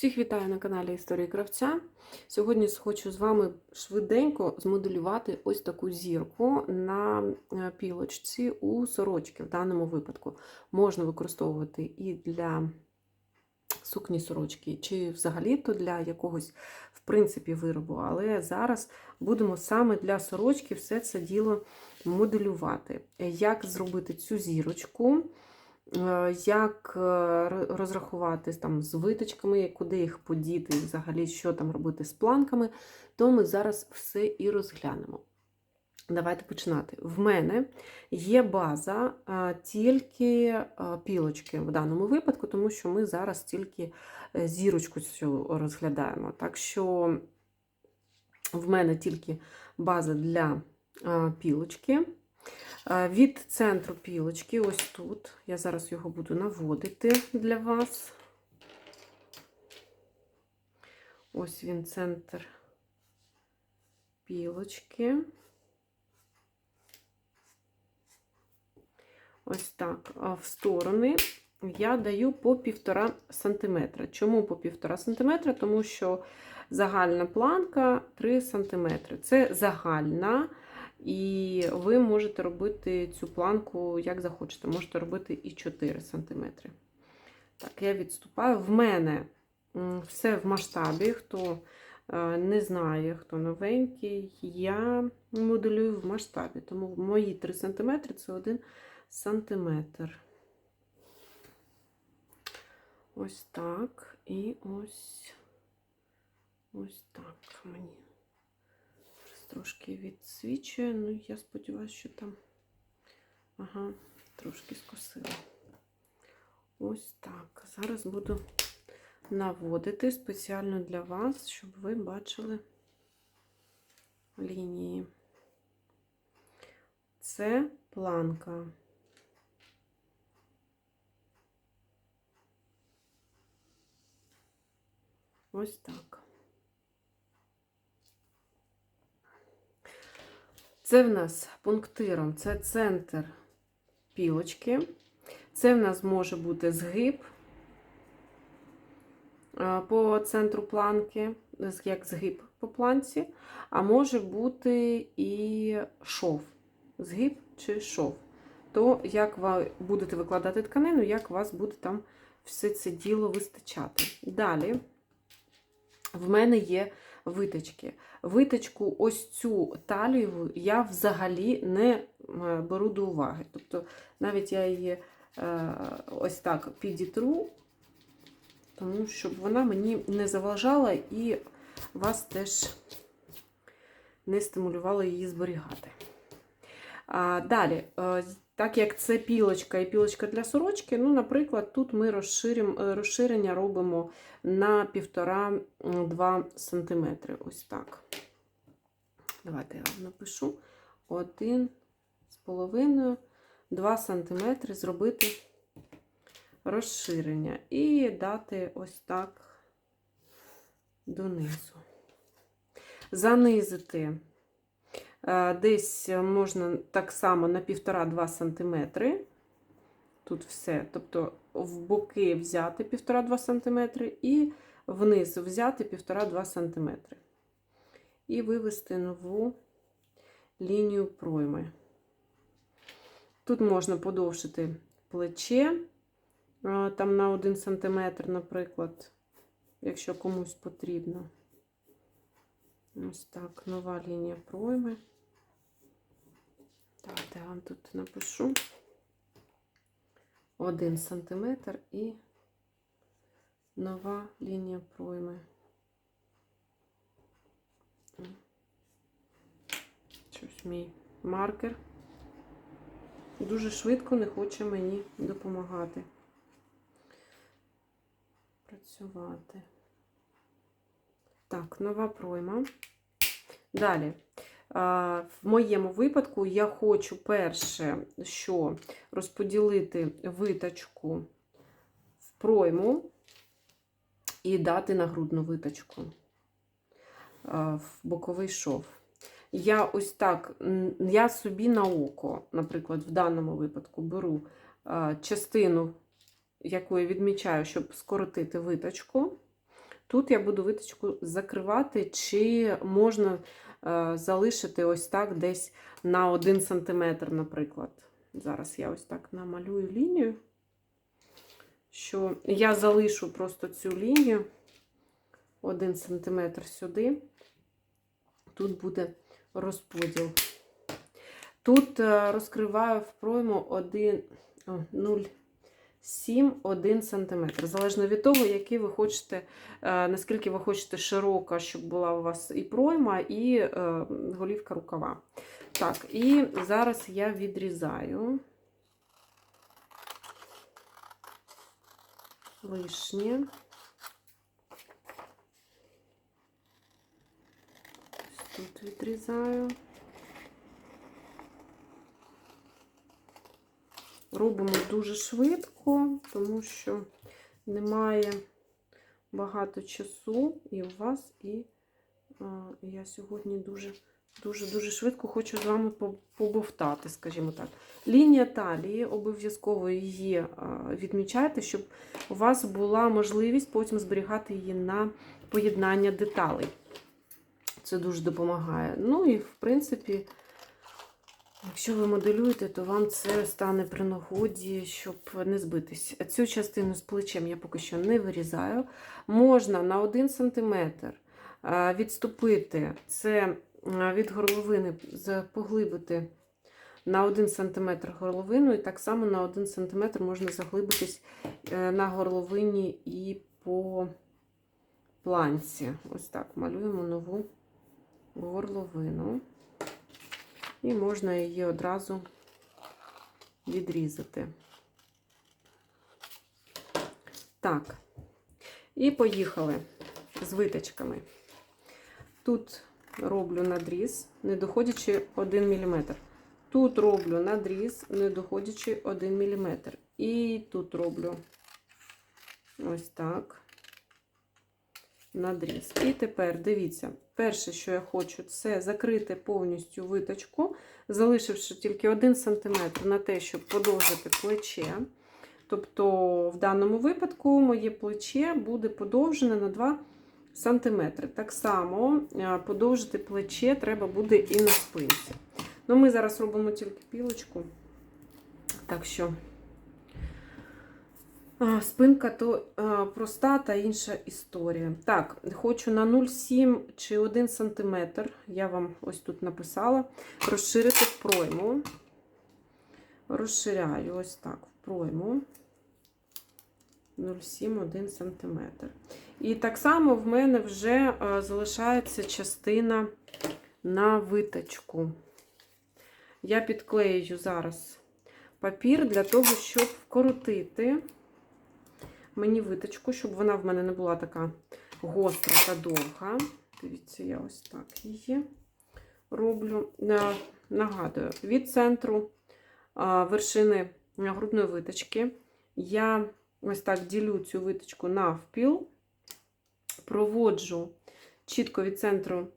Всіх вітаю на каналі Історії Кравця. Сьогодні хочу з вами швиденько змоделювати ось таку зірку на е, пілочці у сорочки. В даному випадку можна використовувати і для сукні сорочки, чи взагалі-то для якогось, в принципі, виробу. Але зараз будемо саме для сорочки все це діло моделювати. Як зробити цю зірочку? Е, як е, розрахувати там з виточками, куди їх подіти, і взагалі, що там робити з планками, то ми зараз все і розглянемо. Давайте починати. В мене є база а, тільки пілочки в даному випадку, тому що ми зараз тільки е, зірочку цю розглядаємо. Так що в мене тільки база для пілочки. Е, Від центру пілочки, ось тут, я зараз його буду наводити для вас. Ось він центр пілочки. Ось так. В сторони я даю по 1,5 см. Чому по 1,5 см? Тому що загальна планка 3 см. Це загальна. І ви можете робити цю планку, як захочете. Можете робити і 4 см. Так, я відступаю. В мене все в масштабі. Хто е, не знає, хто новенький, я моделюю в масштабі. Тому мої 3 см це 1 см. Ось так. І ось ось так мені трошки відсвічує. Ну, я сподіваюся, що там ага, трошки скосила. Ось так. Зараз буду наводити спеціально для вас, щоб ви бачили лінії. Це планка. Ось так. Це в нас пунктиром, це центр пілочки. Це в нас може бути згиб по центру планки, як згиб по планці, а може бути і шов. Згиб чи шов. То, як ви будете викладати тканину, як у вас буде там все це діло вистачати. Далі в мене є виточки. Виточку, ось цю талію я взагалі не е, беру до уваги. Тобто, навіть я її е, ось так підітру, тому щоб вона мені не заважала і вас теж не стимулювала її зберігати. Далі, е, так як це пілочка і пілочка для сорочки, ну, наприклад, тут ми розширим, е, розширення робимо на 1,5-2 см. Ось так. Давайте я вам напишу 1,5-2 см зробити розширення і дати ось так донизу. Занизити десь можна так само на 1,5-2 см. Тут все. Тобто в боки взяти 1,5-2 см і вниз взяти 1,5-2 см. І вивести нову лінію пройми. Тут можна подовжити плече там на 1 см, наприклад, якщо комусь потрібно. Ось так, нова лінія пройми. Так, я вам тут напишу 1 см і нова лінія пройми. Щось мій маркер дуже швидко не хоче мені допомагати працювати. Так, нова пройма. Далі. В моєму випадку я хочу перше, що розподілити виточку в пройму і дати нагрудну виточку в боковий шов. Я ось так, я собі на око, наприклад, в даному випадку беру частину, яку я відмічаю, щоб скоротити виточку. Тут я буду виточку закривати, чи можна е, залишити ось так десь на 1 см, наприклад. Зараз я ось так намалюю лінію, що я залишу просто цю лінію Один см сюди, тут буде розподіл. Тут е, розкриваю в пройму 1, 0. 7-1 см. Залежно від того, які ви хочете, е, наскільки ви хочете широка, щоб була у вас і пройма, і е, голівка рукава. Так, і зараз я відрізаю лишнє. Тут відрізаю. Робимо дуже швидко, тому що немає багато часу і у вас, і я сьогодні дуже дуже-дуже швидко хочу з вами побовтати, скажімо так. Лінія талії, обов'язково її відмічайте, щоб у вас була можливість потім зберігати її на поєднання деталей. Це дуже допомагає. Ну і, в принципі, якщо ви моделюєте, то вам це стане при нагоді, щоб не збитись. Цю частину з плечем я поки що не вирізаю. Можна на 1 см відступити це від горловини, поглибити на 1 см горловину, і так само на 1 см можна заглибитись е, на горловині і по планці. Ось так малюємо нову горловину. І можна її одразу відрізати. Так, і поїхали з виточками. Тут роблю надріз, не доходячи 1 мм. Тут роблю надріз, не доходячи 1 мм. І тут роблю ось так надріз. І тепер дивіться, перше, що я хочу, це закрити повністю виточку, залишивши тільки 1 см на те, щоб подовжити плече. Тобто, в даному випадку моє плече буде подовжене на 2 см. Так само е, подовжити плече треба буде і на спинці. Ну, Ми зараз робимо тільки пілочку. Так що. Спинка то а, проста та інша історія. Так, хочу на 0,7 чи 1 см, я вам ось тут написала, розширити в пройму. Розширяю ось так в пройму. 0,7 1 см. І так само в мене вже а, залишається частина на виточку. Я підклею зараз папір для того, щоб вкоротити мені виточку, щоб вона в мене не була така гостра та довга. Дивіться, я ось так її роблю. Нагадую, від центру вершини грудної виточки я ось так ділю цю виточку навпіл, проводжу чітко від центру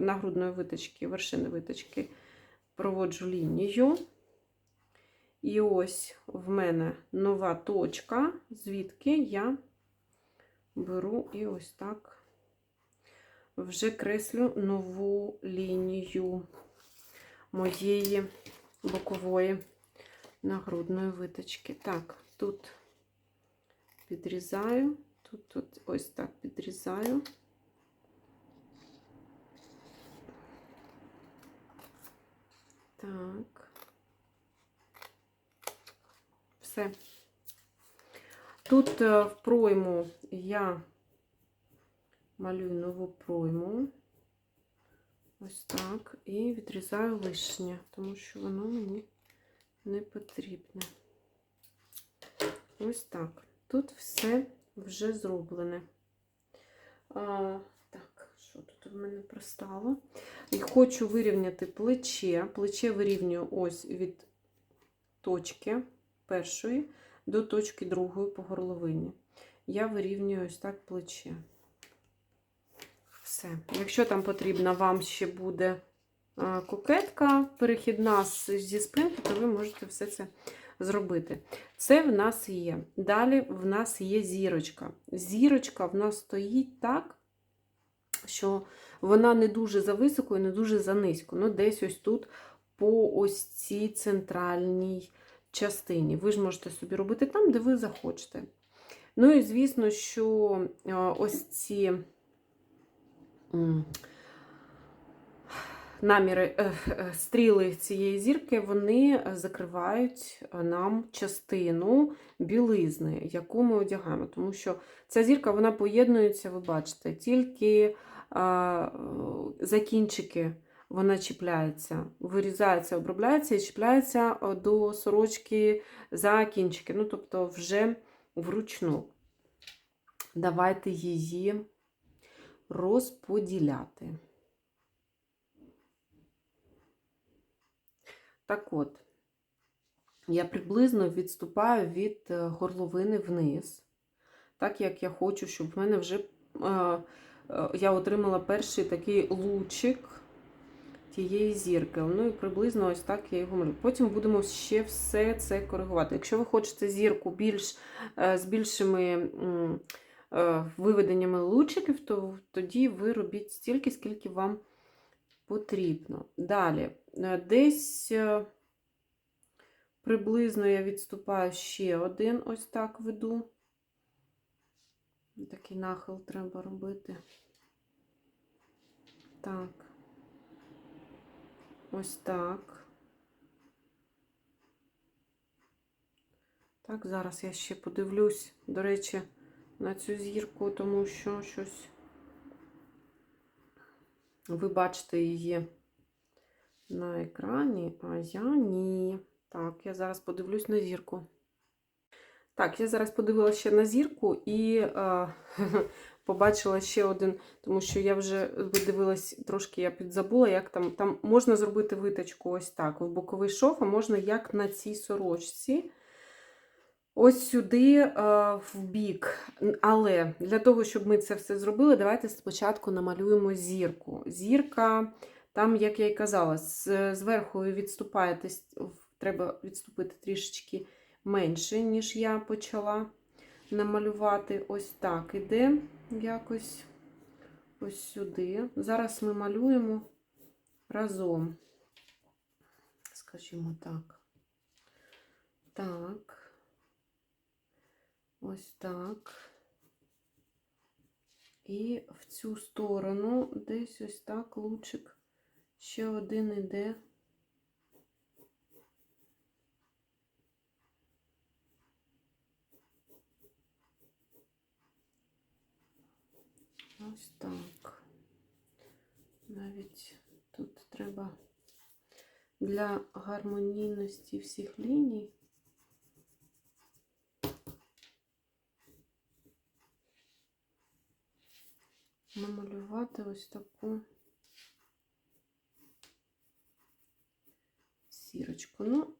нагрудної виточки, вершини виточки, проводжу лінію. І ось в мене нова точка, звідки я беру і ось так вже креслю нову лінію моєї бокової нагрудної виточки. Так, тут підрізаю, тут, тут ось так підрізаю. Так. Все. Тут е, в пройму я малюю нову пройму. Ось так. І відрізаю лишнє, тому що воно мені не потрібне. Ось так. Тут все вже зроблене. А, так, що тут в мене пристало? І хочу вирівняти плече. Плече вирівнюю ось від точки першої до точки другої по горловині. Я вирівнюю ось так плече. Все. Якщо там потрібна вам ще буде а, кокетка перехідна зі спинки, то ви можете все це зробити. Це в нас є. Далі в нас є зірочка. Зірочка в нас стоїть так, що вона не дуже зависоко і не дуже занизько. Ну, десь ось тут по ось цій центральній частині. Ви ж можете собі робити там, де ви захочете. Ну і звісно, що е, ось ці наміри, е, е, стріли цієї зірки, вони закривають нам частину білизни, яку ми одягаємо. Тому що ця зірка вона поєднується, ви бачите, тільки а, за кінчики вона чіпляється, вирізається, обробляється і чіпляється до сорочки за кінчики. Ну, тобто, вже вручну. Давайте її розподіляти. Так от, я приблизно відступаю від е, горловини вниз, так як я хочу, щоб в мене вже е, е, я отримала перший такий лучик тієї зірки. Ну і приблизно ось так я його малюю. Потім будемо ще все це коригувати. Якщо ви хочете зірку більш, е, з більшими е, виведеннями лучиків, то тоді ви робіть стільки, скільки вам потрібно. Далі, е, десь приблизно я відступаю ще один, ось так веду. Такий нахил треба робити. Так. Ось так. Так, зараз я ще подивлюсь, до речі, на цю зірку, тому що щось ви бачите її на екрані, а я ні. Так, я зараз подивлюсь на зірку. Так, я зараз подивилася ще на зірку і е, побачила ще один, тому що я вже видивилась, трошки я підзабула, як там там можна зробити виточку ось так, в боковий шов, а можна як на цій сорочці. Ось сюди е, в бік. Але для того, щоб ми це все зробили, давайте спочатку намалюємо зірку. Зірка, там, як я і казала, зверху відступаєте, треба відступити трішечки менше, ніж я почала намалювати. Ось так іде якось ось сюди. Зараз ми малюємо разом, скажімо так. Так. Ось так. І в цю сторону десь ось так лучик ще один іде. Ось так. Навіть тут треба для гармонійності всіх ліній. намалювати ось таку сірочку. Ну,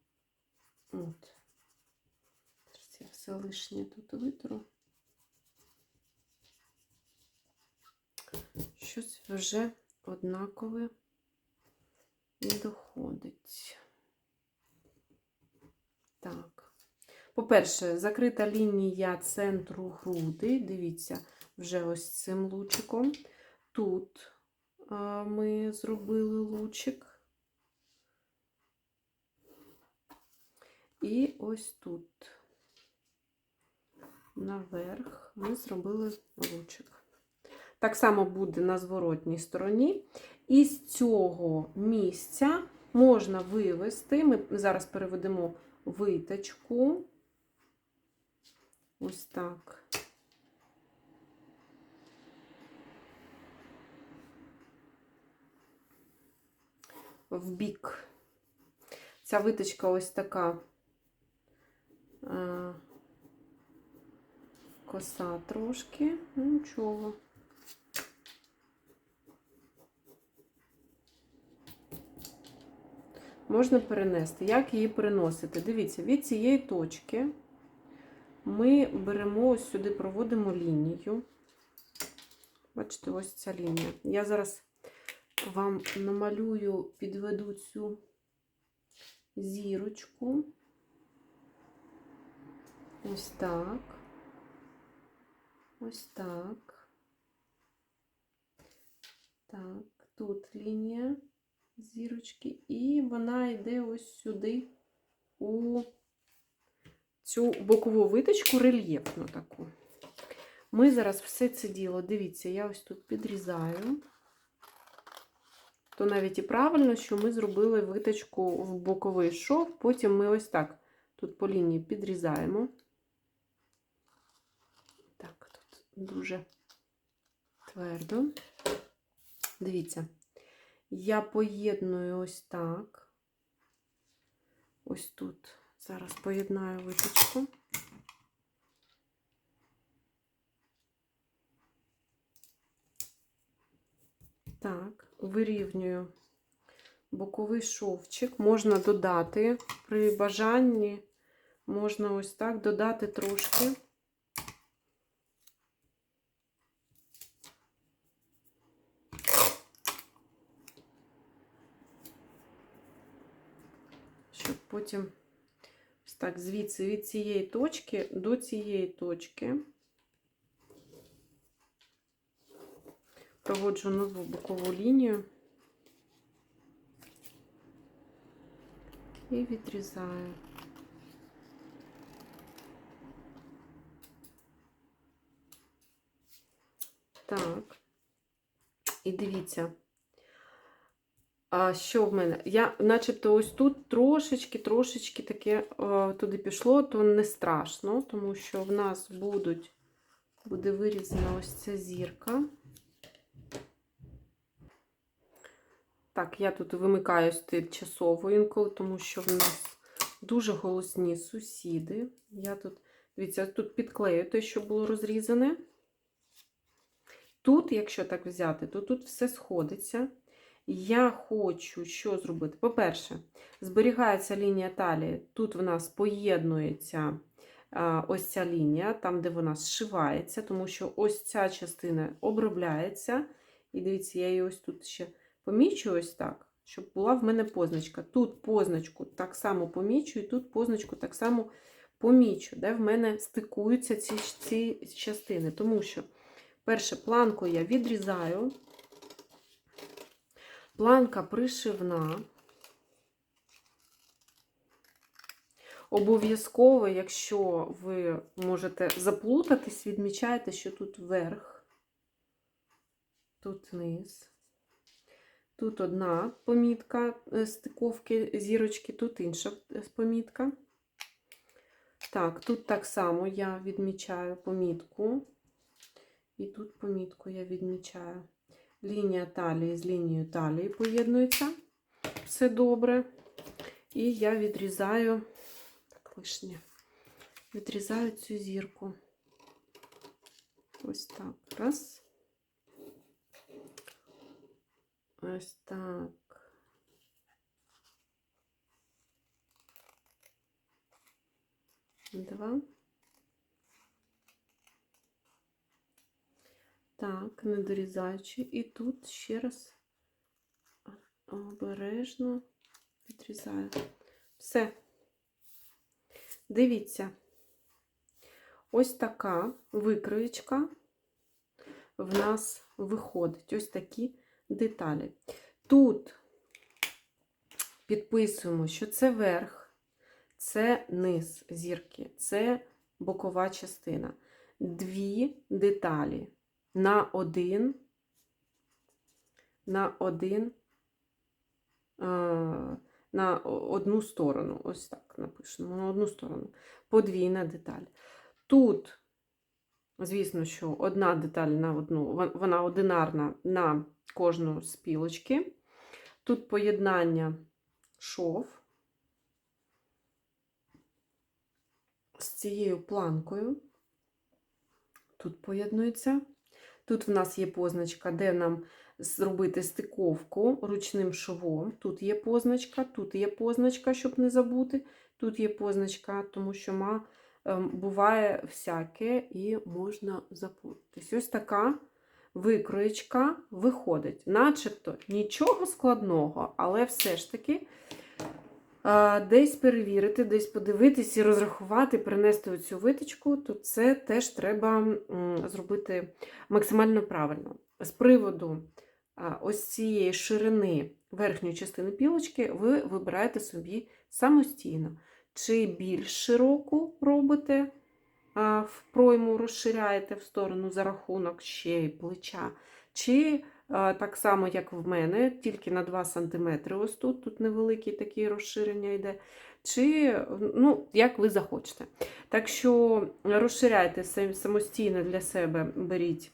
от. Я все лишнє тут витру. Щось вже однакове не доходить. Так. По-перше, закрита лінія центру груди. Дивіться, вже ось цим лучиком. Тут ми зробили лучик. І ось тут, наверх, ми зробили лучик. Так само буде на зворотній стороні. І з цього місця можна вивести, ми зараз переведемо виточку. Ось так. в бік. Ця виточка ось така коса трошки, ну нічого. Можна перенести. Як її переносити? Дивіться, від цієї точки ми беремо ось сюди, проводимо лінію. Бачите, ось ця лінія. Я зараз вам намалюю, підведу цю зірочку. Ось так. Ось так. Так, тут лінія зірочки, і вона йде ось сюди у цю бокову виточку рельєфну таку. Ми зараз все це діло, дивіться, я ось тут підрізаю. То навіть і правильно, що ми зробили виточку в боковий шов, потім ми ось так тут по лінії підрізаємо. Так, тут дуже твердо. Дивіться, я поєдную ось так. Ось тут. Зараз поєднаю виточку. Так, вирівнюю боковий шовчик. Можна додати при бажанні, можна ось так додати трошки. Щоб потім так звідси від цієї точки до цієї точки. проводжу нову бокову лінію і відрізаю. Так, і дивіться, а що в мене? Я, начебто, ось тут трошечки-трошечки таке о, туди пішло, то не страшно, тому що в нас будуть, буде вирізана ось ця зірка. Так, я тут вимикаю тимчасово інколи, тому що в нас дуже голосні сусіди. Я тут, дивіться, тут підклею те, що було розрізане. Тут, якщо так взяти, то тут все сходиться. Я хочу що зробити? По-перше, зберігається лінія талії. Тут в нас поєднується ось ця лінія, там, де вона зшивається, тому що ось ця частина обробляється. І дивіться, я її ось тут ще помічу ось так, щоб була в мене позначка. Тут позначку так само помічу, і тут позначку так само помічу, де в мене стикуються ці, ці частини. Тому що, перше, планку я відрізаю, планка пришивна. Обов'язково, якщо ви можете заплутатись, відмічайте, що тут верх, тут низ. Тут одна помітка е, стиковки зірочки, тут інша помітка. Так, тут так само я відмічаю помітку. І тут помітку я відмічаю. Лінія талії з лінією талії поєднується. Все добре. І я відрізаю, так, лишнє, відрізаю цю зірку. Ось так. Раз. Ось так. Два. Так, не дорізаючи. І тут ще раз обережно відрізаю. Все. Дивіться, ось така викроєчка в нас виходить. Ось такі деталі. Тут підписуємо, що це верх, це низ зірки, це бокова частина. Дві деталі на один, на один, на одну сторону. Ось так напишемо, на одну сторону. Подвійна деталь. Тут, звісно, що одна деталь на одну, вона одинарна на кожну з пілочки. Тут поєднання шов з цією планкою. Тут поєднується. Тут в нас є позначка, де нам зробити стиковку ручним шовом. Тут є позначка, тут є позначка, щоб не забути. Тут є позначка, тому що ма, ем, буває всяке і можна заплутатись. Ось така викроєчка виходить. Начебто нічого складного, але все ж таки десь перевірити, десь подивитись і розрахувати, перенести оцю виточку, то це теж треба зробити максимально правильно. З приводу ось цієї ширини верхньої частини пілочки ви вибираєте собі самостійно. Чи більш широку робите в пройму, розширяєте в сторону за рахунок ще й плеча, чи так само, як в мене, тільки на 2 см ось тут, тут невелике таке розширення йде, чи ну, як ви захочете. Так що розширяйте самостійно для себе, беріть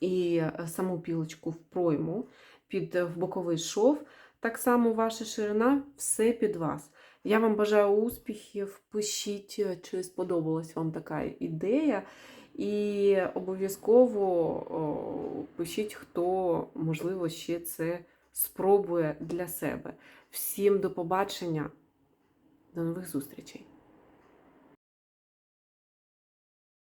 і е, саму пілочку в пройму під е, в боковий шов. Так само ваша ширина, все під вас. Я вам бажаю успіхів. Пишіть, е, чи сподобалась вам така ідея. І обов'язково пишіть, хто, можливо, ще це спробує для себе. Всім до побачення, до нових зустрічей!